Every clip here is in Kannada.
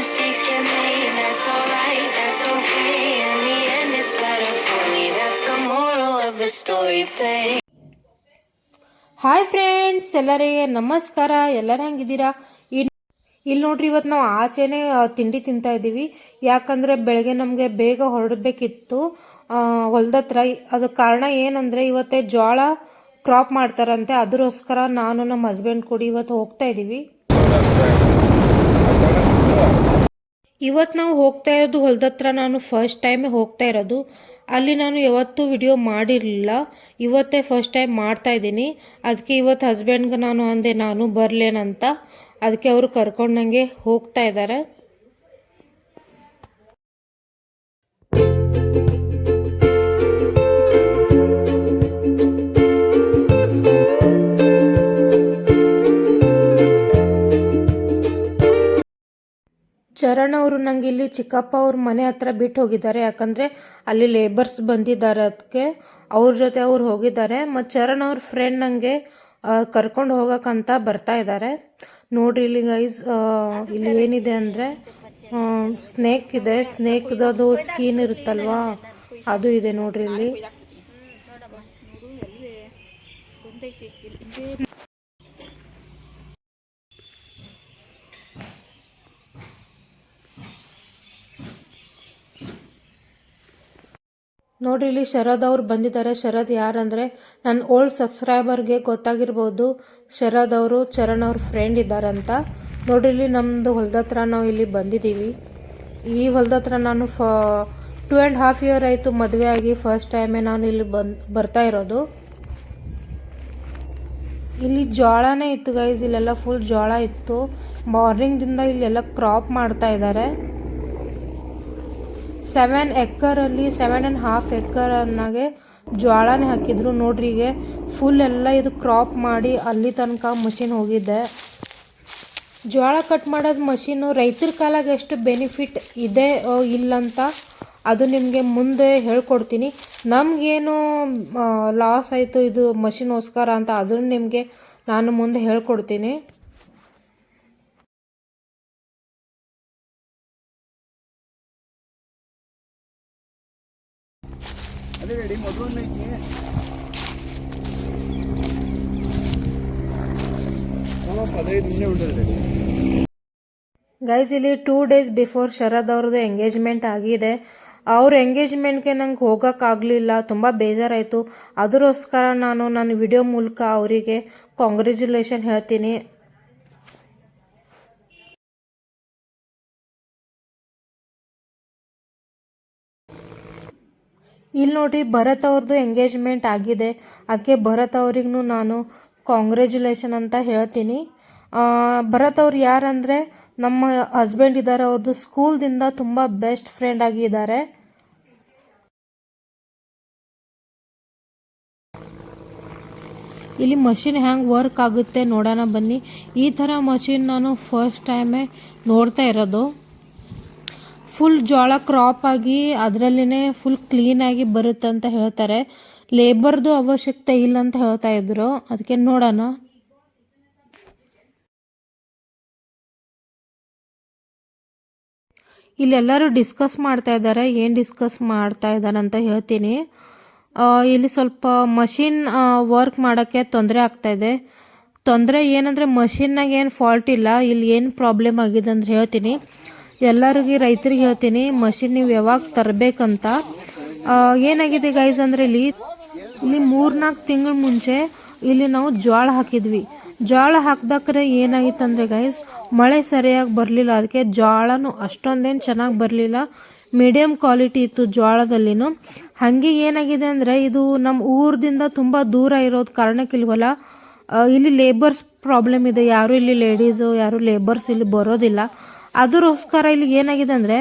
mistakes get made, that's alright, that's okay. In the end, it's better for me. That's the moral of the story, babe. Hi friends ಎಲ್ಲರಿಗೆ ನಮಸ್ಕಾರ. ಎಲ್ಲರೂ ಹೆಂಗಿದ್ದೀರಾ? ಇಲ್ಲಿ ನೋಡ್ರಿ ಇವತ್ತು ನಾವು ಆಚೆನೆ ತಿಂಡಿ ತಿಂತಾ ಇದ್ದೀವಿ. ಯಾಕಂದರೆ ಬೆಳಗ್ಗೆ ನಮಗೆ ಬೇಗ ಹೊರಡಬೇಕಿತ್ತು. ಹೊಲ್ದತ್ರ. ಅದು ಕಾರಣ ಏನಂದರೆ ಇವತ್ತೇ ಜೋಳ ಕ್ರಾಪ್ ಮಾಡ್ತಾರಂತೆ. ಅದಕ್ಕೋಸ್ಕರ ನಾನು ನಮ್ಮ ಹಸ್ಬೆಂಡ್ ಕೂಡಿ ಇವತ್ತು ಹೋಗ್ತಾ ಇದ್ದೀವಿ. ಇವತ್ತು ನಾವು ಹೋಗ್ತಾ ಇರೋದು ಹೊಲದತ್ರ. ನಾನು ಫಸ್ಟ್ ಟೈಮೇ ಹೋಗ್ತಾ ಇರೋದು. ಅಲ್ಲಿ ನಾನು ಯಾವತ್ತೂ ವಿಡಿಯೋ ಮಾಡಿರಲಿಲ್ಲ. ಇವತ್ತೇ ಫಸ್ಟ್ ಟೈಮ್ ಮಾಡ್ತಾ ಇದ್ದೀನಿ. ಅದಕ್ಕೆ ಇವತ್ತು ಹಸ್ಬೆಂಡ್ಗೆ ನಾನು ಅಂದೆ, ನಾನು ಬರಲೇನಂತ. ಅದಕ್ಕೆ ಅವರು ಕರ್ಕೊಂಡಂಗೆ ಹೋಗ್ತಾ ಇದ್ದಾರೆ ಚರಣ್ ಅವರು ನಂಗೆ ಇಲ್ಲಿ ಚಿಕ್ಕಪ್ಪ ಅವ್ರ ಮನೆ ಹತ್ರ ಬಿಟ್ಟು ಹೋಗಿದ್ದಾರೆ. ಯಾಕಂದರೆ ಅಲ್ಲಿ ಲೇಬರ್ಸ್ ಬಂದಿದ್ದಾರೆ ಅದಕ್ಕೆ ಅವ್ರ ಜೊತೆ ಅವ್ರು ಹೋಗಿದ್ದಾರೆ. ಮತ್ತು ಚರಣ್ ಅವ್ರ ಫ್ರೆಂಡ್ ನನಗೆ ಕರ್ಕೊಂಡು ಹೋಗೋಕ್ಕಂತ ಬರ್ತಾ ಇದ್ದಾರೆ. ನೋಡ್ರಿ ಇಲ್ಲಿ ಗೈಸ್ ಇಲ್ಲಿ ಏನಿದೆ ಅಂದರೆ ಸ್ನೇಕ್ ಇದೆ. ಸ್ನೇಕ್ದದು ಸ್ಕೀನ್ ಇರುತ್ತಲ್ವಾ? ಅದು ಇದೆ ನೋಡ್ರಿ ಇಲ್ಲಿ ನೋಡ್ರಿ, ಇಲ್ಲಿ ಶರದ್ ಅವ್ರು ಬಂದಿದ್ದಾರೆ. ಶರದ್ ಯಾರಂದರೆ ನನ್ನ ಓಲ್ಡ್ ಸಬ್ಸ್ಕ್ರೈಬರ್ಗೆ ಗೊತ್ತಾಗಿರ್ಬೋದು. ಶರದ್ ಅವರು, ಚರಣ್ ಅವ್ರ ಫ್ರೆಂಡ್ ಇದ್ದಾರಂತ. ನೋಡ್ರಿ, ಇಲ್ಲಿ ನಮ್ಮದು ಹೊಲದತ್ರ ನಾವು ಇಲ್ಲಿ ಬಂದಿದ್ದೀವಿ. ಈ ಹೊಲದತ್ರ ನಾನು ಫ ಟೂ ಆ್ಯಂಡ್ ಹಾಫ್ ಇಯರ್ ಆಯಿತು ಮದುವೆ ಆಗಿ. ಫಸ್ಟ್ ಟೈಮೇ ನಾನು ಇಲ್ಲಿ ಬಂದು, ಬರ್ತಾ ಇರೋದು. ಇಲ್ಲಿ ಜೋಳನೇ ಇತ್ತು ಗೈಸ್ ಇಲ್ಲೆಲ್ಲ ಫುಲ್ ಜೋಳ ಇತ್ತು. ಮಾರ್ನಿಂಗ್ದಿಂದ ಇಲ್ಲೆಲ್ಲ ಕ್ರಾಪ್ ಮಾಡ್ತಾ ಇದ್ದಾರೆ. ಸೆವೆನ್ ಎಕ್ಕರಲ್ಲಿ ಸೆವೆನ್ ಆ್ಯಂಡ್ ಹಾಫ್ ಎಕ್ಕರನ್ನಾಗೆ ಜೋಳನೇ ಹಾಕಿದ್ರು. ನೋಡ್ರಿ ಈಗ ಫುಲ್ ಎಲ್ಲ ಇದು ಕ್ರಾಪ್ ಮಾಡಿ ಅಲ್ಲಿ ತನಕ ಮಷಿನ್ ಹೋಗಿದ್ದೆ ಜೋಳ ಕಟ್ ಮಾಡೋದು ಮಷೀನು ರೈತರ ಕಾಲಾಗ ಎಷ್ಟು ಬೆನಿಫಿಟ್ ಇದೆ ಇಲ್ಲಂತ ಅದು ನಿಮಗೆ ಮುಂದೆ ಹೇಳ್ಕೊಡ್ತೀನಿ. ನಮಗೇನು ಲಾಸ್ ಆಯಿತು ಇದು ಮಷಿನ್ಗೋಸ್ಕರ ಅಂತ ಅದನ್ನು ನಿಮಗೆ ನಾನು ಮುಂದೆ ಹೇಳ್ಕೊಡ್ತೀನಿ. ಗೈಸ್ ಇಲ್ಲಿ ಟೂ ಡೇಸ್ ಬಿಫೋರ್ ಶರದ್ ಅವ್ರದ್ದು ಎಂಗೇಜ್ಮೆಂಟ್ ಆಗಿದೆ. ಅವ್ರ ಎಂಗೇಜ್ಮೆಂಟ್ಗೆ ನಂಗೆ ಹೋಗೋಕ್ಕಾಗಲಿಲ್ಲ ತುಂಬ ಬೇಜಾರಾಯಿತು. ಅದರೋಸ್ಕರ ನಾನು ನನ್ನ ವಿಡಿಯೋ ಮೂಲಕ ಅವರಿಗೆ ಕಾಂಗ್ರ್ಯಾಚುಲೇಷನ್ ಹೇಳ್ತೀನಿ. ಇಲ್ಲಿ ನೋಡಿ ಭರತ್ ಅವ್ರದ್ದು ಎಂಗೇಜ್ಮೆಂಟ್ ಆಗಿದೆ. ಅದಕ್ಕೆ ಭರತ್ ಅವ್ರಿಗೂ ನಾನು ಕಾಂಗ್ರ್ಯಾಚುಲೇಷನ್ ಅಂತ ಹೇಳ್ತೀನಿ. ಭರತ್ ಅವ್ರು ಯಾರಂದರೆ ನಮ್ಮ ಹಸ್ಬೆಂಡ್ ಇದ್ದಾರೆ. ಅವ್ರದ್ದು ಸ್ಕೂಲ್ದಿಂದ ತುಂಬ ಬೆಸ್ಟ್ ಫ್ರೆಂಡ್ ಆಗಿದ್ದಾರೆ ಇಲ್ಲಿ ಮಷಿನ್ ಹೆಂಗೆ ವರ್ಕ್ ಆಗುತ್ತೆ ನೋಡೋಣ ಬನ್ನಿ. ಈ ಥರ ಮಷಿನ್ ನಾನು ಫಸ್ಟ್ ಟೈಮೇ ನೋಡ್ತಾ ಇರೋದು. ಫುಲ್ ಜೋಳ ಕ್ರಾಪ್ ಆಗಿ ಅದರಲ್ಲಿನೇ ಫುಲ್ ಕ್ಲೀನಾಗಿ ಬರುತ್ತೆ ಅಂತ ಹೇಳ್ತಾರೆ. ಲೇಬರ್ದು ಅವಶ್ಯಕತೆ ಇಲ್ಲ ಅಂತ ಹೇಳ್ತಾ ಇದ್ರು. ಅದಕ್ಕೆ ನೋಡೋಣ. ಇಲ್ಲೆಲ್ಲರೂ ಡಿಸ್ಕಸ್ ಮಾಡ್ತಾ ಇದ್ದಾರೆ. ಏನು ಡಿಸ್ಕಸ್ ಮಾಡ್ತಾ ಇದ್ದಾರೆ ಅಂತ ಹೇಳ್ತೀನಿ. ಇಲ್ಲಿ ಸ್ವಲ್ಪ ಮಷಿನ್ ವರ್ಕ್ ಮಾಡೋಕ್ಕೆ ತೊಂದರೆ ಆಗ್ತಾ ಇದೆ. ತೊಂದರೆ ಏನಂದರೆ ಮಷಿನ್ನಾಗ ಏನು ಫಾಲ್ಟ್ ಇಲ್ಲ. ಇಲ್ಲಿ ಏನು ಪ್ರಾಬ್ಲಮ್ ಆಗಿದೆ ಅಂತ ಹೇಳ್ತೀನಿ. ಎಲ್ಲರಿಗೆ ರೈತರಿಗೆ ಹೇಳ್ತೀನಿ, ಮಷಿನ್ ನೀವು ಯಾವಾಗ ತರಬೇಕಂತ. ಏನಾಗಿದೆ ಗೈಸ್ ಅಂದರೆ ಇಲ್ಲಿ ಇಲ್ಲಿ ಮೂರ್ನಾಲ್ಕು ತಿಂಗಳ ಮುಂಚೆ ಇಲ್ಲಿ ನಾವು ಜೋಳ ಹಾಕಿದ್ವಿ. ಜೋಳ ಹಾಕಿದಕ್ರೆ ಏನಾಗಿತ್ತಂದರೆ ಗೈಸ್ ಮಳೆ ಸರಿಯಾಗಿ ಬರಲಿಲ್ಲ. ಅದಕ್ಕೆ ಜೋಳನೂ ಅಷ್ಟೊಂದೇನು ಚೆನ್ನಾಗಿ ಬರಲಿಲ್ಲ. ಮೀಡಿಯಮ್ ಕ್ವಾಲಿಟಿ ಇತ್ತು ಜೋಳದಲ್ಲಿನೂ ಹಾಗೆ ಏನಾಗಿದೆ ಅಂದರೆ ಇದು ನಮ್ಮ ಊರದಿಂದ ತುಂಬ ದೂರ ಇರೋದು ಕಾರಣಕ್ಕೆ ಇಲ್ಲಿ ಇಲ್ಲಿ ಲೇಬರ್ಸ್ ಪ್ರಾಬ್ಲಮ್ ಇದೆ. ಯಾರು ಇಲ್ಲಿ ಲೇಡೀಸು ಯಾರು ಲೇಬರ್ಸ್ ಇಲ್ಲಿ ಬರೋದಿಲ್ಲ. ಅದರೋಸ್ಕರ ಇಲ್ಲಿ ಏನಾಗಿದೆ ಅಂದರೆ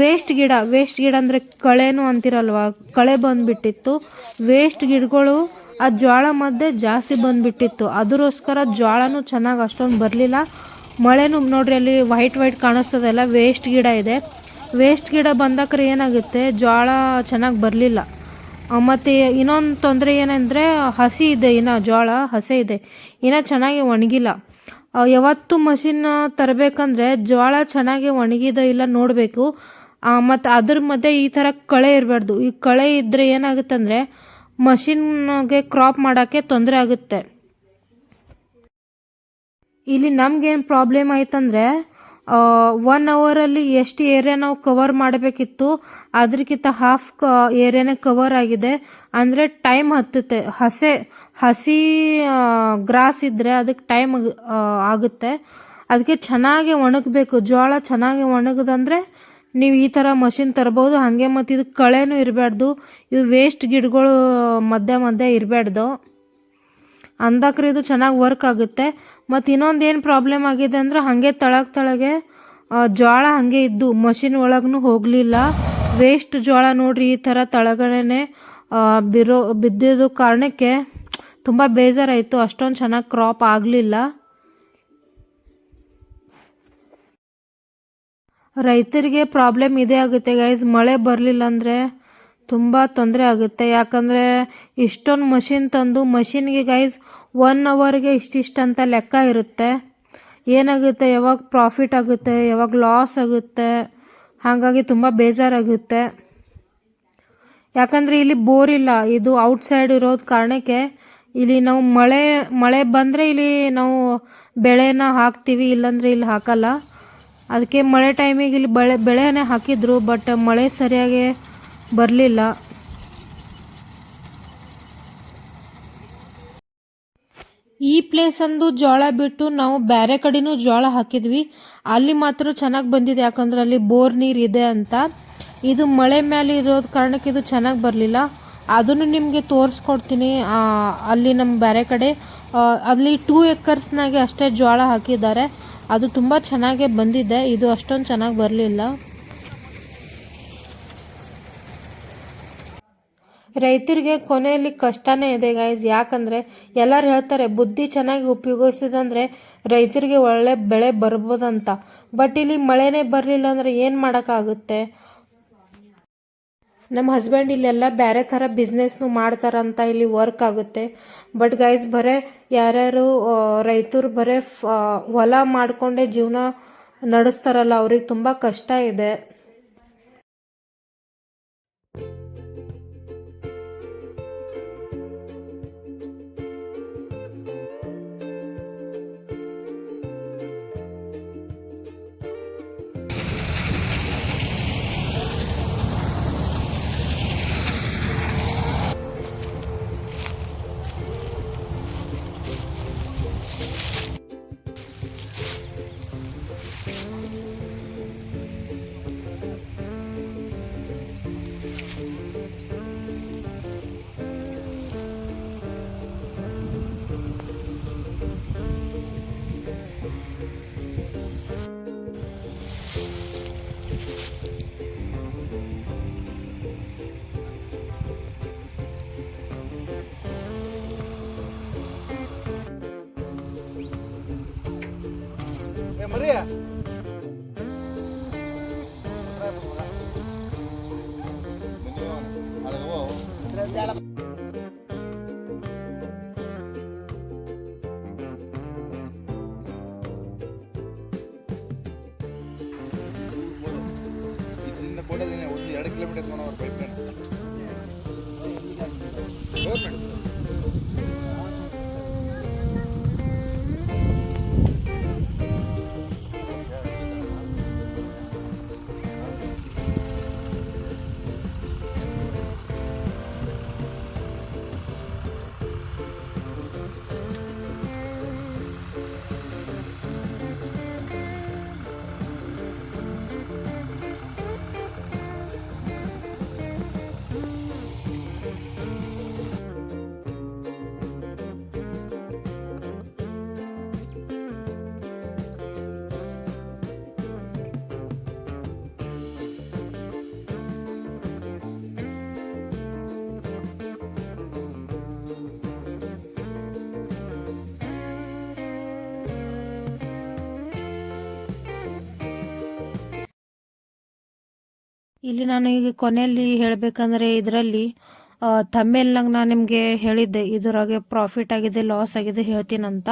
ವೇಸ್ಟ್ ಗಿಡ ವೇಸ್ಟ್ ಗಿಡ ಅಂದರೆ ಕಳೆನು ಅಂತಿರಲ್ವ? ಕಳೆ ಬಂದುಬಿಟ್ಟಿತ್ತು. ವೇಸ್ಟ್ ಗಿಡಗಳು ಆ ಜೋಳ ಮಧ್ಯೆ ಜಾಸ್ತಿ ಬಂದುಬಿಟ್ಟಿತ್ತು. ಅದಕ್ಕೋಸ್ಕರ ಜೋಳನೂ ಚೆನ್ನಾಗಿ ಅಷ್ಟೊಂದು ಬರಲಿಲ್ಲ. ಮಳೆನೂ ನೋಡ್ರಿ ಅಲ್ಲಿ ವೈಟ್ ವೈಟ್ ಕಾಣಿಸ್ತದೆಲ್ಲ ವೇಸ್ಟ್ ಗಿಡ ಇದೆ. ವೇಸ್ಟ್ ಗಿಡ ಬಂದಾಕ್ರೆ ಏನಾಗುತ್ತೆ? ಜೋಳ ಚೆನ್ನಾಗಿ ಬರಲಿಲ್ಲ. ಮತ್ತು ಇನ್ನೊಂದು ತೊಂದರೆ ಏನಂದರೆ ಹಸಿ ಇದೆ, ಇನ್ನು ಜೋಳ ಹಸೆ ಇದೆ. ಇನ್ನೂ ಚೆನ್ನಾಗಿ ಒಣಗಿಲ್ಲ. ಯಾವತ್ತು ಮಷಿನ್ ತರಬೇಕಂದ್ರೆ ಜೋಳ ಚೆನ್ನಾಗಿ ಒಣಗಿದೋ ಇಲ್ಲ ನೋಡಬೇಕು. ಮತ್ತು ಅದ್ರ ಮಧ್ಯೆ ಈ ಥರ ಕಳೆ ಇರಬಾರ್ದು. ಈ ಕಳೆ ಇದ್ದರೆ ಏನಾಗುತ್ತಂದರೆ ಮಷಿನ್ಗೆ ಕ್ರಾಪ್ ಮಾಡೋಕ್ಕೆ ತೊಂದರೆ ಆಗುತ್ತೆ. ಇಲ್ಲಿ ನಮ್ಗೇನು ಪ್ರಾಬ್ಲಮ್ ಆಯ್ತಂದರೆ ಒನ್ ಅವರಲ್ಲಿ ಎಷ್ಟು ಏರಿಯಾ ನಾವು ಕವರ್ ಮಾಡಬೇಕಿತ್ತು ಅದಕ್ಕಿಂತ ಹಾಫ್ ಕ ಏರಿಯಾನೇ ಕವರ್ ಆಗಿದೆ. ಅಂದರೆ ಟೈಮ್ ಹತ್ತುತ್ತೆ. ಹಸೆ, ಹಸಿ ಗ್ರಾಸ್ ಇದ್ದರೆ ಅದಕ್ಕೆ ಟೈಮ್ ಆಗುತ್ತೆ. ಅದಕ್ಕೆ ಚೆನ್ನಾಗಿ ಒಣಗಬೇಕು. ಜೋಳ ಚೆನ್ನಾಗಿ ಒಣಗದಂದರೆ ನೀವು ಈ ಥರ ಮಷಿನ್ ತರ್ಬೋದು. ಹಾಗೆ ಮತ್ತು ಇದು ಕಳೆನೂ ಇರಬಾರ್ದು ಇವು ವೇಸ್ಟ್ ಗಿಡಗಳು ಮಧ್ಯೆ ಮಧ್ಯೆ ಇರಬಾರ್ದು ಅಂದಾಕ್ರೆ ಇದು ಚೆನ್ನಾಗಿ ವರ್ಕ್ ಆಗುತ್ತೆ. ಮತ್ತು ಇನ್ನೊಂದು ಏನು ಪ್ರಾಬ್ಲಮ್ ಆಗಿದೆ ಅಂದ್ರೆ ಹಾಗೆ ತಳಗೆ ತಳಗೆ ಜೋಳ ಹಾಗೆ ಇದ್ದು ಮಷಿನ್ ಒಳಗೂ ಹೋಗಲಿಲ್ಲ. ವೇಸ್ಟ್ ಜೋಳ ನೋಡ್ರಿ ಈ ಥರ ತಳಗಡೆನೆ ಬಿರೋ, ಬಿದ್ದಿದ್ದು ಕಾರಣಕ್ಕೆ ತುಂಬ ಬೇಜಾರಾಯಿತು. ಅಷ್ಟೊಂದು ಚೆನ್ನಾಗಿ ಕ್ರಾಪ್ ಆಗಲಿಲ್ಲ. ರೈತರಿಗೆ ಪ್ರಾಬ್ಲಮ್ ಇದೇ ಆಗುತ್ತೆ ಗೈಸ್ ಮಳೆ ಬರಲಿಲ್ಲ ಅಂದರೆ ತುಂಬ ತೊಂದರೆ ಆಗುತ್ತೆ. ಯಾಕಂದರೆ ಇಷ್ಟೊಂದು ಮಷಿನ್ ತಂದು ಮಷಿನ್ಗೆ ಗೈಸ್ ಒನ್ ಅವರ್ಗೆ ಇಷ್ಟಿಷ್ಟು ಅಂತ ಲೆಕ್ಕ ಇರುತ್ತೆ. ಏನಾಗುತ್ತೆ? ಯಾವಾಗ ಪ್ರಾಫಿಟ್ ಆಗುತ್ತೆ? ಯಾವಾಗ ಲಾಸ್ ಆಗುತ್ತೆ? ಹಾಗಾಗಿ ತುಂಬ ಬೇಜಾರಾಗುತ್ತೆ. ಯಾಕಂದರೆ ಇಲ್ಲಿ ಬೋರ್ ಇಲ್ಲ. ಇದು ಔಟ್ಸೈಡ್ ಇರೋದು ಕಾರಣಕ್ಕೆ ಇಲ್ಲಿ ನಾವು ಮಳೆ ಮಳೆ ಬಂದರೆ ಇಲ್ಲಿ ನಾವು ಬೆಳೆನ ಹಾಕ್ತೀವಿ. ಇಲ್ಲಾಂದರೆ ಇಲ್ಲಿ ಹಾಕಲ್ಲ. ಅದಕ್ಕೆ ಮಳೆ ಟೈಮಿಗೆ ಇಲ್ಲಿ ಬೆಳೆ, ಬೆಳೆನೇ ಹಾಕಿದ್ರು. ಬಟ್ ಮಳೆ ಸರಿಯಾಗಿ ಬರಲಿಲ್ಲ. ಈ ಪ್ಲೇಸ್ ಅಂದು ಜೋಳ ಬಿಟ್ಟು ನಾವು ಬೇರೆ ಕಡೆನೂ ಜೋಳ ಹಾಕಿದ್ವಿ. ಅಲ್ಲಿ ಮಾತ್ರ ಚೆನ್ನಾಗಿ ಬಂದಿದೆ, ಯಾಕಂದ್ರೆ ಅಲ್ಲಿ ಬೋರ್ ನೀರು ಇದೆ ಅಂತ. ಇದು ಮಳೆ ಮೇಲೆ ಇರೋದ ಕಾರಣಕ್ಕೆ ಇದು ಚೆನ್ನಾಗಿ ಬರಲಿಲ್ಲ. ಅದನ್ನು ನಿಮಗೆ ತೋರಿಸ್ಕೊಡ್ತೀನಿ. ಅಲ್ಲಿ ನಮ್ಮ ಬೇರೆ ಕಡೆ ಅಲ್ಲಿ ಟೂ ಎಕರ್ಸ್ನಾಗೆ ಅಷ್ಟೇ ಜೋಳ ಹಾಕಿದ್ದಾರೆ. ಅದು ತುಂಬ ಚೆನ್ನಾಗೇ ಬಂದಿದೆ. ಇದು ಅಷ್ಟೊಂದು ಚೆನ್ನಾಗಿ ಬರಲಿಲ್ಲ. ರೈತರಿಗೆ ಕೊನೆಯಲ್ಲಿ ಕಷ್ಟನೇ ಇದೆ ಗೈಸ್ ಯಾಕಂದರೆ ಎಲ್ಲರೂ ಹೇಳ್ತಾರೆ, ಬುದ್ಧಿ ಚೆನ್ನಾಗಿ ಉಪಯೋಗಿಸಿದಂದರೆ ರೈತರಿಗೆ ಒಳ್ಳೆ ಬೆಳೆ ಬರ್ಬೋದಂತ. ಬಟ್ ಇಲ್ಲಿ ಮಳೆನೇ ಬರಲಿಲ್ಲ ಅಂದರೆ ಏನು ಮಾಡೋಕ್ಕಾಗುತ್ತೆ? ನಮ್ಮ ಹಸ್ಬೆಂಡ್ ಇಲ್ಲೆಲ್ಲ ಬೇರೆ ಥರ ಬಿಸ್ನೆಸ್ನು ಮಾಡ್ತಾರಂತ ಇಲ್ಲಿ ವರ್ಕ್ ಆಗುತ್ತೆ. ಬಟ್ ಗೈಸ್ ಬರೇ ಯಾರ್ಯಾರು ರೈತರು ಬರೇ ಫ ಹೊಲ ಮಾಡಿಕೊಂಡೇ ಜೀವನ ನಡೆಸ್ತಾರಲ್ಲ, ಅವ್ರಿಗೆ ತುಂಬ ಕಷ್ಟ ಇದೆ. ಏ ಮರಿಯ ಇದರಿಂದ ಕೊಡೋದೇನೆ ಒಂದು ಎರಡು ಕಿಲೋಮೀಟರ್ ತೊಗೊಂಡು ಪೈಪ್ ಇಲ್ಲಿ ನಾನು ಈಗ ಕೊನೆಯಲ್ಲಿ ಹೇಳಬೇಕಂದ್ರೆ ಇದರಲ್ಲಿ ತಮ್ಮೇಲ್ನಾಗ ನಾನು ನಿಮಗೆ ಹೇಳಿದ್ದೆ ಇದರಾಗೆ ಪ್ರಾಫಿಟ್ ಆಗಿದೆ ಲಾಸ್ ಆಗಿದೆ ಹೇಳ್ತೀನಂತ.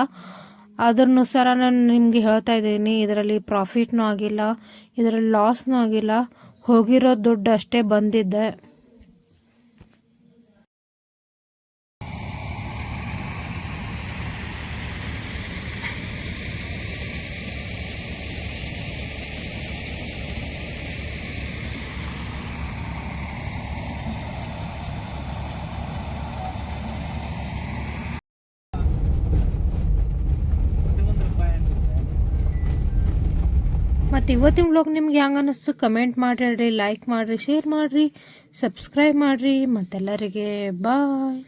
ಅನುಸಾರ ನಾನು ನಿಮಗೆ ಹೇಳ್ತಾ ಇದ್ದೀನಿ, ಇದರಲ್ಲಿ ಪ್ರಾಫಿಟ್ನೂ ಆಗಿಲ್ಲ, ಇದರಲ್ಲಿ ಲಾಸ್ನೂ ಆಗಿಲ್ಲ, ಹೋಗಿರೋ ದುಡ್ಡು ಅಷ್ಟೇ ಬಂದಿದ್ದೆ ಮತ್ತು ಇವತ್ತಿನ ವ್ಲಾಗ್ ನಿಮ್ಗೆ ಹೆಂಗೆ ಅನ್ನಿಸ್ತು ಕಮೆಂಟ್ ಮಾಡಿರಿ ಲೈಕ್ ಮಾಡಿರಿ ಶೇರ್ ಮಾಡಿರಿ ಸಬ್ಸ್ಕ್ರೈಬ್ ಮಾಡಿರಿ. ಮತ್ತೆಲ್ಲರಿಗೆ ಬಾಯ್